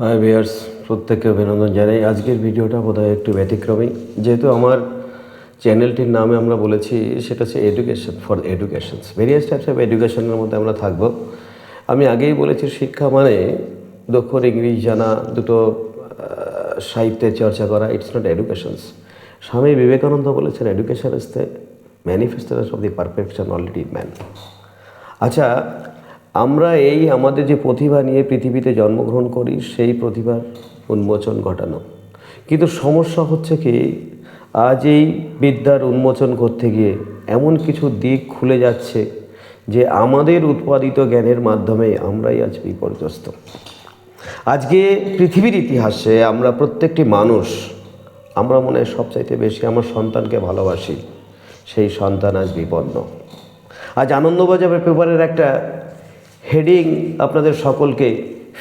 High viewers প্রত্যেককে অভিনন্দন জানাই। আজকের ভিডিওটা বোধহয় একটু ব্যতিক্রমী। যেহেতু আমার চ্যানেলটির নামে আমরা বলেছি, সেটা হচ্ছে education for educations various types of এডুকেশনের মধ্যে আমরা থাকব। আমি আগেই বলেছি, শিক্ষা মানে দক্ষর ইংলিশ জানা, দুটো সাহিত্যের চর্চা করা it's not educations Swami Vivekananda বলেছেন education is the manifestation of the perfection already man আচ্ছা আমরা এই আমাদের যে প্রতিভা নিয়ে পৃথিবীতে জন্মগ্রহণ করি, সেই প্রতিভার উন্মোচন ঘটানো। কিন্তু সমস্যা হচ্ছে কি, আজ এই বিদ্যার উন্মোচন করতে গিয়ে এমন কিছু দিক খুলে যাচ্ছে যে আমাদের উৎপাদিত জ্ঞানের মাধ্যমে আমরাই আজ বিপর্যস্ত। আজকে পৃথিবীর ইতিহাসে আমরা প্রত্যেকটি মানুষ, আমরা মনে হয় সবচাইতে বেশি আমার সন্তানকে ভালোবাসি, সেই সন্তান আজ বিপন্ন। আজ আনন্দবাজার পেপারের একটা হেডিং আপনাদের সকলকে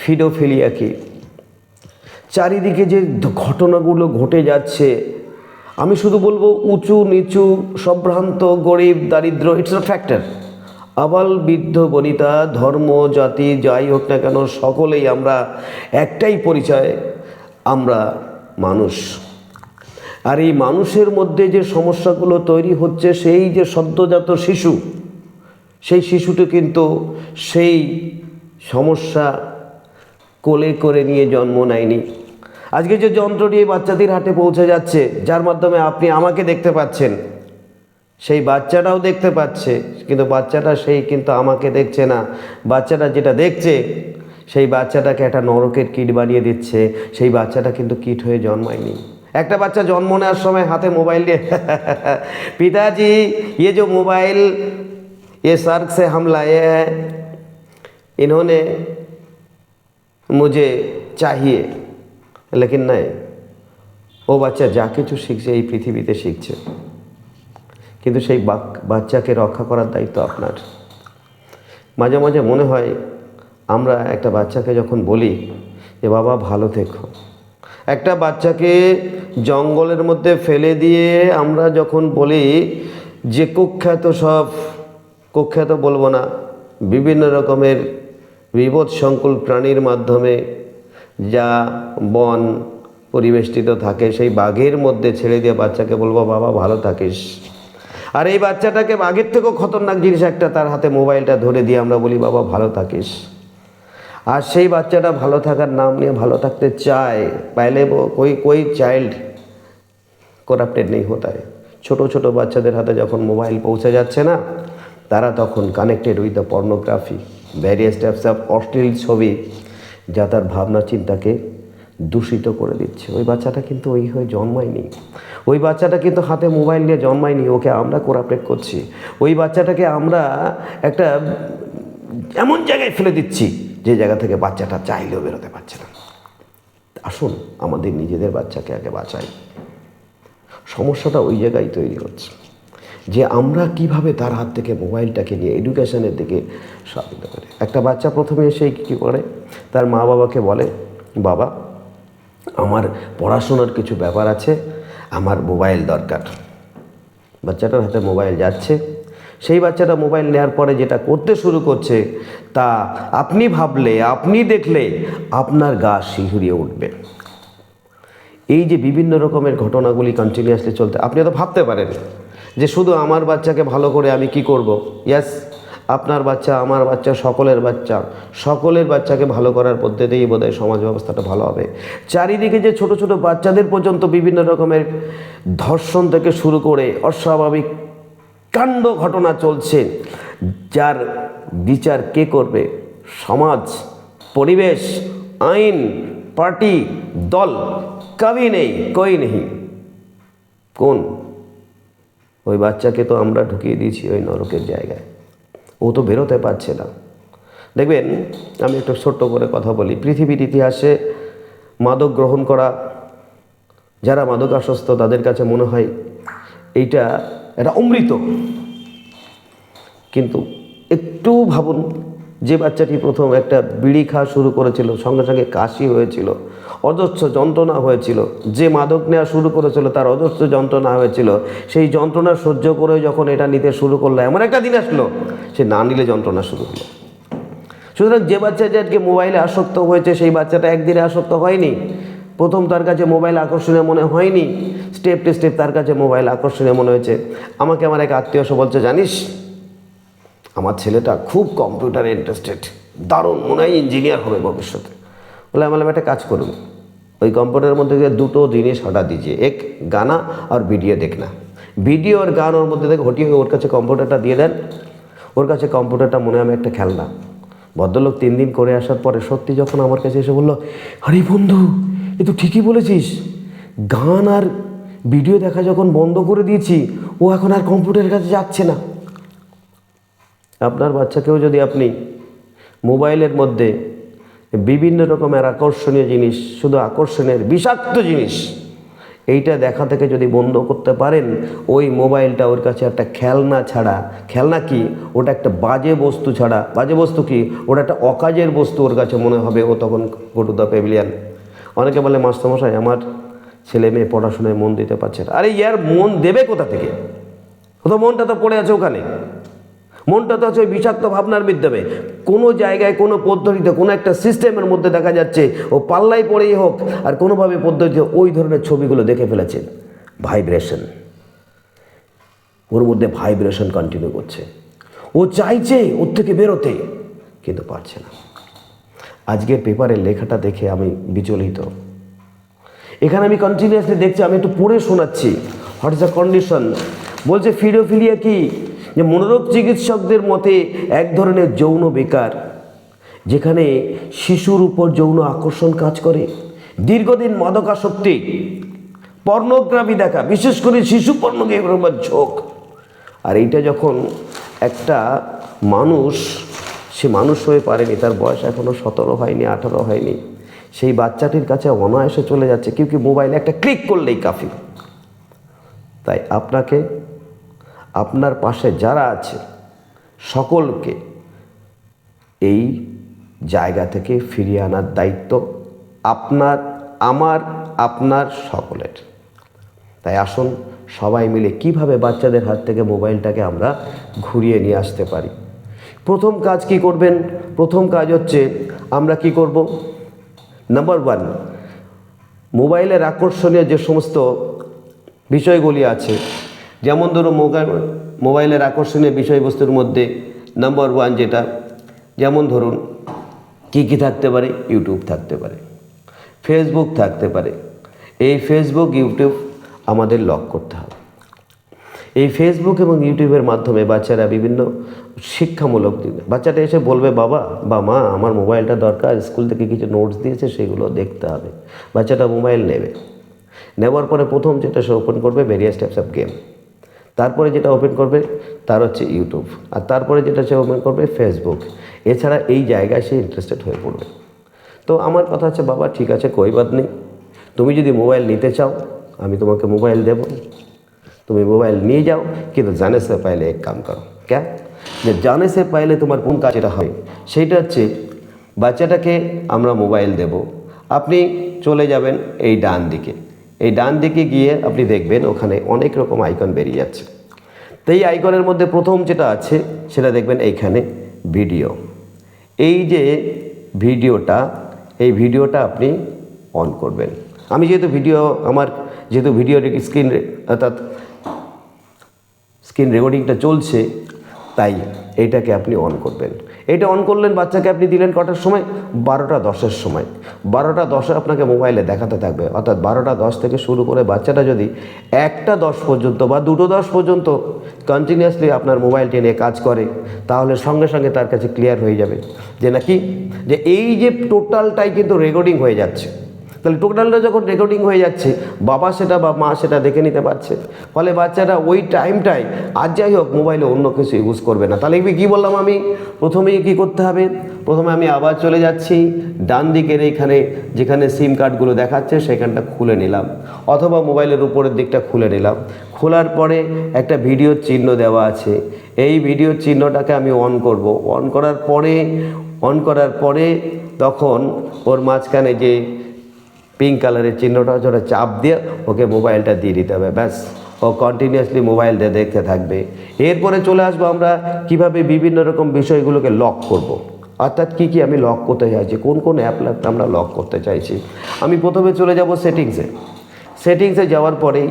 ফিডোফিলিয়া কি? চারিদিকে যে ঘটনাগুলো ঘটে যাচ্ছে, আমি শুধু বলব উঁচু, নিচু, সম্ভ্রান্ত, গরিব, দারিদ্র ইটস আ ফ্যাক্টর আবাল বৃদ্ধ, বনিতা, ধর্ম, জাতি, যাই হোক না কেন, সকলেই আমরা, একটাই পরিচয়, আমরা মানুষ। আর এই মানুষের মধ্যে যে সমস্যাগুলো তৈরি হচ্ছে, সেই যে সদ্যজাত শিশু সেই শিশুটি কিন্তু সেই সমস্যা কোলে করে নিয়ে জন্ম নেয়নি। আজকে যে যন্ত্র নিয়ে বাচ্চাটির হাটে পৌঁছে যাচ্ছে, যার মাধ্যমে আপনি আমাকে দেখতে পাচ্ছেন, সেই বাচ্চাটাও দেখতে পাচ্ছে, কিন্তু বাচ্চাটা সেই কিন্তু আমাকে দেখছে না। বাচ্চাটা যেটা দেখছে, সেই বাচ্চাটাকে একটা নরকের কিট বানিয়ে দিচ্ছে, সেই বাচ্চাটা কিন্তু কিট হয়ে জন্মায়নি। একটা বাচ্চা জন্ম নেওয়ার সময় হাতে মোবাইল নিয়ে, পিতাজি ইয়ে যে মোবাইল ये सर्क से हम लाए हैं इन्होंने मुझे चाहिए लेकिन नहीं ও বাচ্চা যা কিছু শিখছে এই পৃথিবীতে শিখছে কিন্তু সেই বাক- বাচ্চাকে রক্ষা করার দায়িত্ব আপনার মাঝে মাঝে মনে হয় আমরা একটা বাচ্চাকে যখন বলি যে বাবা ভালো থেকো একটা বাচ্চাকে জঙ্গলের মধ্যে ফেলে দিয়ে আমরা যখন বলি যে কুখ্যাত সব কুখ্যাত বলব না, বিভিন্ন রকমের বিপদ সংকুল প্রাণীর মাধ্যমে যা বন পরিবেষ্টিত থাকে, সেই বাঘের মধ্যে ছেড়ে দিয়ে বাচ্চাকে বলব, বাবা, ভালো থাকিস। আর এই বাচ্চাটাকে বাঘের থেকেও খতরনাক জিনিস একটা তার হাতে মোবাইলটা ধরে দিয়ে আমরা বলি, বাবা, ভালো থাকিস। আর সেই বাচ্চাটা ভালো থাকার নাম নিয়ে ভালো থাকতে চায়, পাইলে কই কই চাইল্ড করাপ্টেড নেই হতে ছোট ছোট বাচ্চাদের হাতে যখন মোবাইল পৌঁছে যাচ্ছে না তারা তখন connected with the pornography various types of অশ্লীল ছবি, যা তার ভাবনা চিন্তাকে দূষিত করে দিচ্ছে। ওই বাচ্চাটা কিন্তু ওই হয়ে জন্মায়নি। ওই বাচ্চাটা কিন্তু হাতে মোবাইল নিয়ে জন্মায়নি, ওকে আমরা কোরাপ্টেড করছি। ওই বাচ্চাটাকে আমরা একটা এমন জায়গায় ফেলে দিচ্ছি, যে জায়গা থেকে বাচ্চাটা চাইলেও বেরোতে পারছে না। আসুন, আমাদের নিজেদের বাচ্চাকে আগে বাঁচাই। সমস্যাটা ওই জায়গায় তৈরি হচ্ছে। যে আমরা কীভাবে তার হাত থেকে মোবাইলটাকে নিয়ে এডুকেশনের দিকে সাবিত করে। একটা বাচ্চা প্রথমে এসে কী করে? তার মা বাবাকে বলে, বাবা, আমার পড়াশোনার কিছু ব্যাপার আছে, আমার মোবাইল দরকার। বাচ্চাটার হাতে মোবাইল যাচ্ছে। সেই বাচ্চাটা মোবাইল নেওয়ার পরে যেটা করতে শুরু করছে, তা আপনি ভাবলে, আপনি দেখলে আপনার গা শিহরিয়ে উঠবে। এই যে বিভিন্ন রকমের ঘটনাগুলি কন্টিনিউয়াসলি চলতে, আপনি তো ভাবতে পারেন যে শুধু আমার বাচ্চাকে ভালো করে আমি কি করব? ইয়াস আপনার বাচ্চা, আমার বাচ্চা, সকলের বাচ্চা, সকলের বাচ্চাকে ভালো করার পদ্ধতিতেই বোধহয় সমাজ ব্যবস্থাটা ভালো হবে। চারিদিকে যে ছোট ছোট বাচ্চাদের পর্যন্ত বিভিন্ন রকমের ধর্ষণ থেকে শুরু করে অস্বাভাবিক কাণ্ড ঘটনা চলছে, যার বিচার কে করবে? সমাজ, পরিবেশ, আইন, পার্টি, দল, কবি নেই, কই নেই? কোন? ওই বাচ্চাকে তো আমরা ঢুকিয়ে দিয়েছি ওই নরকের জায়গায়। ও তো বেরোতে পারছে না। দেখবেন, আমি একটু ছোট্ট করে কথা বলি। পৃথিবীর ইতিহাসে মাদক গ্রহণ করা, যারা মাদকাসক্ত, তাদের কাছে মনে হয় এইটা এটা অমৃত। কিন্তু একটু ভাবুন, যে বাচ্চাটি প্রথম একটা বিড়ি খাওয়া শুরু করেছিল, সঙ্গে সঙ্গে কাশি হয়েছিল অজস্র যন্ত্রণা হয়েছিল। যে মাদক নেওয়া শুরু করেছিল, তার অজস্র যন্ত্রণা হয়েছিল। সেই যন্ত্রণা সহ্য করে যখন এটা নিতে শুরু করল, এমন একটা দিন আসলো, সে না নিলে যন্ত্রণা শুরু হলো। সুতরাং যে বাচ্চা যে আজকে মোবাইলে আসক্ত হয়েছে, সেই বাচ্চাটা একদিনে আসক্ত হয়নি। প্রথম তার কাছে মোবাইল আকর্ষণীয় মনে হয়নি। স্টেপ টু স্টেপ তার কাছে মোবাইল আকর্ষণীয় মনে হয়েছে। আমাকে আমার এক আত্মীয় এসে বলছে, জানিস, আমার ছেলেটা খুব কম্পিউটারে ইন্টারেস্টেড দারুণ মনে হয় ইঞ্জিনিয়ার হবে ভবিষ্যতে। বলে, আমার একটা কাজ করুন ওই কম্পিউটারের মধ্যে দিয়ে দুটো জিনিস হটা দিজিয়ে এক গানা আর ভিডিও দেখনা। ভিডিও আর গান ওর মধ্যে থেকে হটিয়ে ওর কাছে কম্পিউটারটা দিয়ে দেন। ওর কাছে কম্পিউটারটা মনে আমি একটা খেলনা। ভদ্রলোক তিন দিন করে আসার পরে সত্যি যখন আমার কাছে এসে বলল, আরে বন্ধু, এ তো ঠিকই বলেছিস। গান আর ভিডিও দেখা যখন বন্ধ করে দিয়েছি, ও এখন আর কম্পিউটারের কাছে যাচ্ছে না। আপনার বাচ্চাকেও যদি আপনি মোবাইলের মধ্যে বিভিন্ন রকমের আকর্ষণীয় জিনিস, শুধু আকর্ষণের বিষাক্ত জিনিস। এইটা দেখা থেকে যদি বন্ধ করতে পারেন, ওই মোবাইলটা ওর কাছে একটা খেলনা ছাড়া, খেলনা কি? ওটা একটা বাজে বস্তু ছাড়া, বাজে বস্তু কি? ওটা একটা অকাজের বস্তু ওর কাছে মনে হবে, ও তখন গো টু দ্য পেভিলিয়ান অনেকে বলে, মাস্টারমশাই, আমার ছেলে মেয়ে পড়াশোনায় মন দিতে পারছে না। আরে ইয়ার মন দেবে কোথা থেকে? তো মনটা তো পড়ে আছে ওখানে। মনটা তো আছে বিষাক্ত ভাবনার মাধ্যমে। কোনো জায়গায়, কোনো পদ্ধতিতে, কোনো একটা সিস্টেমের মধ্যে দেখা যাচ্ছে, ও পাল্লাই পড়েই হোক, আর কোনোভাবে পদ্ধতিতে ওই ধরনের ছবিগুলো দেখে ফেলেছেন। ভাইব্রেশন ওর মধ্যে ভাইব্রেশন কন্টিনিউ করছে। ও চাইছে ওর থেকে বেরোতে, কিন্তু পারছে না। আজকের পেপারের লেখাটা দেখে আমি বিচলিত। এখানে আমি কন্টিনিউয়াসলি দেখছি, আমি একটু পড়ে শোনাচ্ছি। হোয়াট ইজ দ্য কন্ডিশন বলছে, ফিডোফিলিয়া কি? যে মনোরোগ চিকিৎসকদের মতে এক ধরনের যৌন বেকার, যেখানে শিশুর উপর যৌন আকর্ষণ কাজ করে। দীর্ঘদিন মাদকাসক্তি, পর্নোগ্রাফি দেখা, বিশেষ করে শিশু পর্নোগ্রাফির ঝোঁক। আর এইটা যখন একটা মানুষ, সে মানুষ হয়ে পারেনি, তার বয়স এখনও সতেরো হয়নি, আঠারো হয়নি, সেই বাচ্চাটির কাছে অনায়াসে চলে যাচ্ছে, কেউ কি মোবাইলে একটা ক্লিক করলেই কাফি তাই আপনাকে আপনার পাশে যারা আছে, সকলকে এই জায়গা থেকে ফিরিয়ে আনার দায়িত্ব আপনার, আমার, আপনার সকলের। তাই আসুন সবাই মিলে কীভাবে বাচ্চাদের হাত থেকে মোবাইলটাকে আমরা ঘুরিয়ে নিয়ে আসতে পারি। প্রথম কাজ কি করবেন? প্রথম কাজ হচ্ছে আমরা কি করব? নাম্বার ওয়ান মোবাইলের আকর্ষণীয় যে সমস্ত বিষয়গুলি আছে যেমন মোবাইল মোবাইলের আকর্ষণীয় বিষয়বস্তুর মধ্যে নাম্বার ওয়ান যেটা, যেমন ধরুন কী কী থাকতে পারে? ইউটিউব থাকতে পারে ফেসবুক থাকতে পারে। এই ফেসবুক ইউটিউব আমাদের লক করতে হবে। এই ফেসবুক এবং ইউটিউবের মাধ্যমে বাচ্চারা বিভিন্ন শিক্ষামূলক দিন বাচ্চাটা এসে বলবে, বাবা বা মা, আমার মোবাইলটা দরকার। স্কুল থেকে কিছু নোটস দিয়েছে, সেগুলো দেখতে হবে। বাচ্চাটা মোবাইল নেবে। নেওয়ার পরে প্রথম যেটা সে ওপেন করবে ভেরিয়াস টাইপস অফ গেম তারপরে যেটা ওপেন করবে, তার হচ্ছে ইউটিউব আর তারপরে যেটা সে ওপেন করবে ফেসবুক এছাড়া এই জায়গায় সে ইন্টারেস্টেড হয়ে পড়বে। তো আমার কথা হচ্ছে, বাবা, ঠিক আছে, কই বাদ নেই। তুমি যদি মোবাইল নিতে চাও, আমি তোমাকে মোবাইল দেবো। তুমি মোবাইল নিয়ে যাও, কিন্তু জানে সে পাইলে এক কাম করো। ক্যা? যে জানে সে পাইলে তোমার কোন কাজ এটা হয় সেইটা হচ্ছে, বাচ্চাটাকে আমরা মোবাইল দেব। আপনি চলে যাবেন এই ডান দিকে। এই ডান দিকে গিয়ে আপনি দেখবেন ওখানে অনেক রকম আইকন বেরিয়ে যাচ্ছে। তো এই আইকনের মধ্যে প্রথম যেটা আছে, সেটা দেখবেন এইখানে ভিডিও এই যে ভিডিওটা এই ভিডিওটা আপনি অন করবেন। আমি যেহেতু ভিডিও আমার যেহেতু ভিডিও স্ক্রিন অর্থাৎ স্ক্রিন রেকর্ডিংটা চলছে, তাই এইটাকে আপনি অন করবেন। এটা অন করলেন, বাচ্চাকে আপনি দিলেন কটার সময়? বারোটা দশের সময়। বারোটা দশে আপনাকে মোবাইলে দেখাতে থাকবে। অর্থাৎ বারোটা দশ থেকে শুরু করে বাচ্চাটা যদি একটা দশ পর্যন্ত বা দুটো দশ পর্যন্ত কন্টিনিউয়াসলি আপনার মোবাইলটি নিয়ে কাজ করে, তাহলে সঙ্গে সঙ্গে তার কাছে ক্লিয়ার হয়ে যাবে। যে নাকি? যে এই যে টোটালটাই কিন্তু রেকর্ডিং হয়ে যাচ্ছে। তাহলে টোটালটা যখন রেকর্ডিং হয়ে যাচ্ছে, বাবা সেটা বা মা সেটা দেখে নিতে পারছে। ফলে বাচ্চারা ওই টাইমটায় আর যাই হোক মোবাইলে অন্য কিছু ইউজ করবে না। তাহলে কী বললাম আমি? প্রথমেই কী করতে হবে? প্রথমে আমি আবার চলে যাচ্ছি। ডান দিকের এইখানে, যেখানে সিম কার্ডগুলো দেখাচ্ছে, সেখানটা খুলে নিলাম। অথবা মোবাইলের উপরের দিকটা খুলে নিলাম। খোলার পরে একটা ভিডিওর চিহ্ন দেওয়া আছে। এই ভিডিওর চিহ্নটাকে আমি অন করব। অন করার পরে অন করার পরে তখন ওর মাঝখানে যে পিঙ্ক কালারের চিহ্নটা হচ্ছে ওটা চাপ দিয়ে ওকে মোবাইলটা দিয়ে দিতে হবে, ব্যাস। ও কন্টিনিউয়াসলি মোবাইল দিয়ে দেখতে থাকবে। এরপরে চলে আসব আমরা কীভাবে বিভিন্ন রকম বিষয়গুলোকে লক করব। অর্থাৎ কী কী আমি লক করতে চাইছি, কোন কোন অ্যাপ আমরা লক করতে চাইছি। আমি প্রথমে চলে যাব সেটিংসে সেটিংসে যাওয়ার পরেই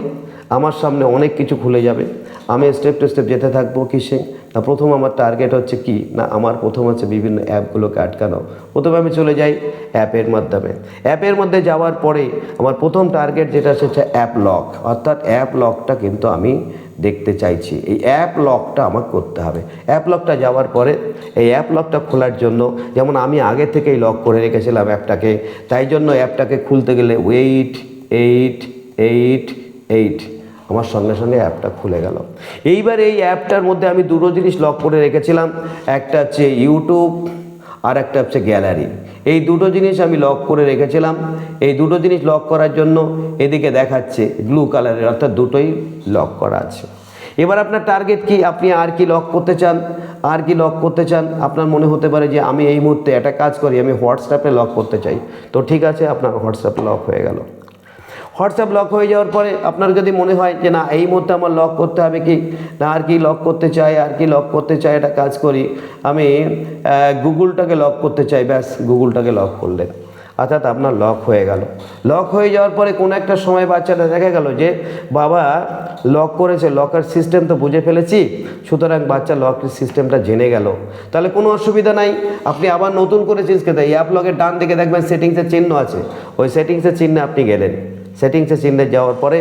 আমার সামনে অনেক কিছু খুলে যাবে। আমি স্টেপ টু স্টেপ যেতে থাকব কিসে না, প্রথম আমার টার্গেট হচ্ছে কি? না, আমার প্রথম হচ্ছে বিভিন্ন অ্যাপগুলোকে আটকানো। প্রথমে আমি চলে যাই অ্যাপের মাধ্যমে। অ্যাপের মধ্যে যাওয়ার পরে আমার প্রথম টার্গেট যেটা হচ্ছে অ্যাপ লক অর্থাৎ অ্যাপ লকটা কিন্তু আমি দেখতে চাইছি। এই অ্যাপ লকটা আমাকে করতে হবে। অ্যাপ লকটা যাওয়ার পরে এই অ্যাপ লকটা খোলার জন্য যেমন আমি আগে থেকেই লক করে রেখেছিলাম অ্যাপটাকে, তাই জন্য অ্যাপটাকে খুলতে গেলে ওয়েট এইট এইট এইট আমার সঙ্গে সঙ্গে অ্যাপটা খুলে গেল। এইবার এই অ্যাপটার মধ্যে আমি দুটো জিনিস লক করে রেখেছিলাম, একটা হচ্ছে ইউটিউব আর একটা হচ্ছে গ্যালারি এই দুটো জিনিস আমি লক করে রেখেছিলাম। এই দুটো জিনিস লক করার জন্য এদিকে দেখাচ্ছে ব্লু কালারের অর্থাৎ দুটোই লক করা আছে। এবার আপনার টার্গেট কি? আপনি আর কি লক করতে চান? আর কি লক করতে চান? আপনার মনে হতে পারে যে আমি এই মুহূর্তে একটা কাজ করি, আমি হোয়াটসঅ্যাপে লক করতে চাই। তো ঠিক আছে, আপনার হোয়াটসঅ্যাপ লক হয়ে গেল। হোয়াটসঅ্যাপ লক হয়ে যাওয়ার পরে আপনার যদি মনে হয় যে না, এই মুহূর্তে আমার লক করতে হবে কি? না, আর কি লক করতে চাই, আর কি লক করতে চাই এটা কাজ করি। আমি গুগলটাকে লক করতে চাই, ব্যাস, গুগলটাকে লক করলেন অর্থাৎ আপনার লক হয়ে গেল। লক হয়ে যাওয়ার পরে কোনো একটা সময় বাচ্চাটা দেখা গেল যে, বাবা, লক করেছে, লকার সিস্টেম তো বুঝে ফেলেছি, সুতরাং বাচ্চা লক সিস্টেমটা জেনে গেল। তাহলে কোনো অসুবিধা নাই, আপনি আবার নতুন করে করতে এই অ্যাপ লকের ডান দিকে দেখবেন সেটিংসের চিহ্ন আছে। ওই সেটিংসের চিহ্নে আপনি গেলেন। সেটিংসে চিহ্নে যাওয়ার পরে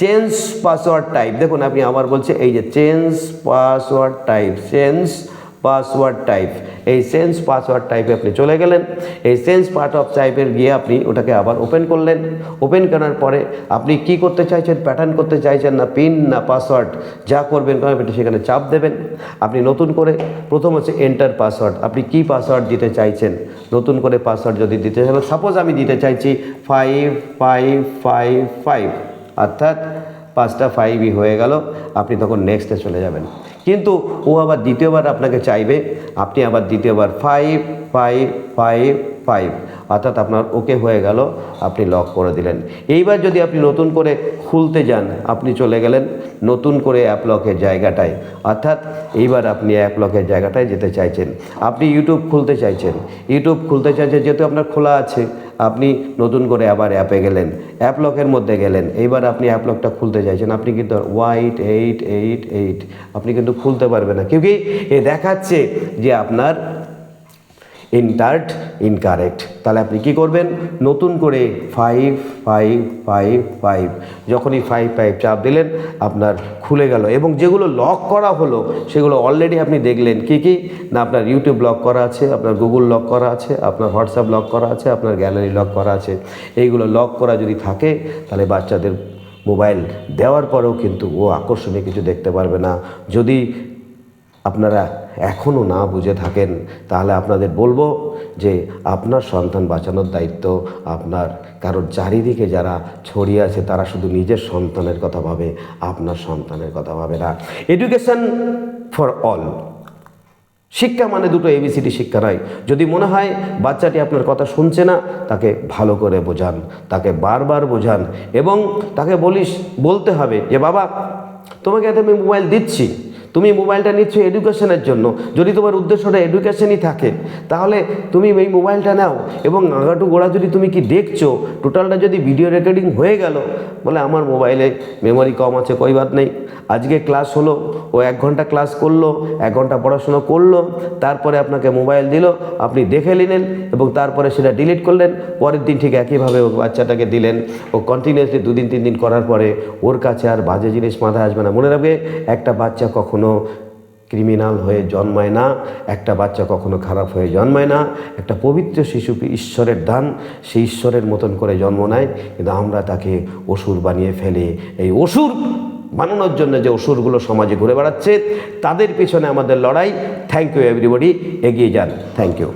চেঞ্জ পাসওয়ার্ড টাইপ দেখুন, আপনি আবার বলছে এই যে change password type change password type. এই সেন্স পাসওয়ার্ড টাইপে আপনি চলে গেলেন। এই সেন্স পার্ট অফ টাইপের গিয়ে আপনি ওটাকে আবার ওপেন করলেন। ওপেন করার পরে আপনি কি করতে চাইছেন প্যাটার্ন করতে চাইছেন না পিন না পাসওয়ার্ড যা করবেন আপনি সেখানে চাপ দেবেন। আপনি নতুন করে প্রথম হচ্ছে এন্টার পাসওয়ার্ড আপনি কি পাসওয়ার্ড দিতে চাইছেন? নতুন করে পাসওয়ার্ড যদি দিতে চান সাপোজ আমি দিতে চাইছি ফাইভ ফাইভ ফাইভ ফাইভ অর্থাৎ পাঁচটা ফাইভই হয়ে গেল। আপনি তখন নেক্সটে চলে যাবেন। কিন্তু ও আবার দ্বিতীয়বার আপনাকে চাইবে। আপনি আবার দ্বিতীয়বার ফাইভ ফাইভ ফাইভ ফাইভ অর্থাৎ আপনার ওকে হয়ে গেল, আপনি লক করে দিলেন। এইবার যদি আপনি নতুন করে খুলতে যান, আপনি চলে গেলেন নতুন করে অ্যাপ লকের জায়গাটায়। অর্থাৎ এইবার আপনি অ্যাপ লকের জায়গাটায় যেতে চাইছেন। আপনি ইউটিউব খুলতে চাইছেন। ইউটিউব খুলতে চাইছেন যেহেতু আপনার খোলা আছে, আপনি নতুন করে আবার অ্যাপে গেলেন অ্যাপ লকের মধ্যে গেলেন। এইবার আপনি অ্যাপ লকটা খুলতে চাইছেন, আপনি কিন্তু ওয়াইট এইট এইট এইট আপনি কিন্তু খুলতে পারবেন না। কি? এ দেখাচ্ছে যে আপনার ইন্টার্ট ইনকারেক্ট তাহলে আপনি কি করবেন? নতুন করে ফাইভ ফাইভ ফাইভ ফাইভ যখনই ফাইভ ফাইভ চাপ দিলেন, আপনার খুলে গেল। এবং যেগুলো লক করা হলো, সেগুলো অলরেডি আপনি দেখলেন। কি কি? না, আপনার ইউটিউব লক করা আছে, আপনার গুগল লক করা আছে, আপনার হোয়াটসঅ্যাপ লক করা আছে, আপনার গ্যালারি লক করা আছে। এইগুলো লক করা যদি থাকে, তাহলে বাচ্চাদের মোবাইল দেওয়ার পরেও কিন্তু ও আকর্ষণীয় কিছু দেখতে পারবে না। যদি আপনারা এখনও না বুঝে থাকেন, তাহলে আপনাদের বলব যে আপনার সন্তান বাঁচানোর দায়িত্ব আপনার। কারোর চারিদিকে যারা ছড়িয়ে আছে, তারা শুধু নিজের সন্তানের কথা ভাবে, আপনার সন্তানের কথা ভাবে না। এডুকেশন ফর অল শিক্ষা মানে দুটো এবিসিডি শিক্ষা নয়। যদি মনে হয় বাচ্চাটি আপনার কথা শুনছে না, তাকে ভালো করে বোঝান, তাকে বারবার বোঝান এবং তাকে বলিস, বলতে হবে যে, বাবা, তোমাকে এত আমি মোবাইল দিচ্ছি। তুমি মোবাইলটা নিচ্ছ এডুকেশনের জন্য। যদি তোমার উদ্দেশ্যটা এডুকেশনই থাকে, তাহলে তুমি এই মোবাইলটা নাও এবং আগাটু গোড়া যদি তুমি কি দেখছ টোটালটা যদি ভিডিও রেকর্ডিং হয়ে গেল, বলে আমার মোবাইলে মেমোরি কম আছে, কই বাদ নেই। আজকে ক্লাস হলো, ও এক ঘণ্টা ক্লাস করল, এক ঘণ্টা পড়াশোনা করল, তারপরে আপনাকে মোবাইল দিল, আপনি দেখে নিলেন এবং তারপরে সেটা ডিলিট করলেন, পরের দিন ঠিক একইভাবে ও বাচ্চাটাকে দিলেন। ও কন্টিনিউয়াসলি দুদিন তিন দিন করার পরে ওর কাছে আর বাজে জিনিস মাথায় আসবে না। মনে রাখবে একটা বাচ্চা কখনো ক্রিমিনাল হয়ে জন্মায় না, একটা বাচ্চা কখনো খারাপ হয়ে জন্মায় না, একটা পবিত্র শিশুকে ঈশ্বরের দান সে ঈশ্বরের মতন করে জন্ম নেয়, কিন্তু আমরা তাকে অসুর বানিয়ে ফেলে। এই অসুর বানানোর জন্য যে অসুরগুলো সমাজে ঘুরে বেড়াচ্ছে, তাদের পিছনে আমাদের লড়াই। থ্যাংক ইউ এভরিবডি এগিয়ে যান। Thank you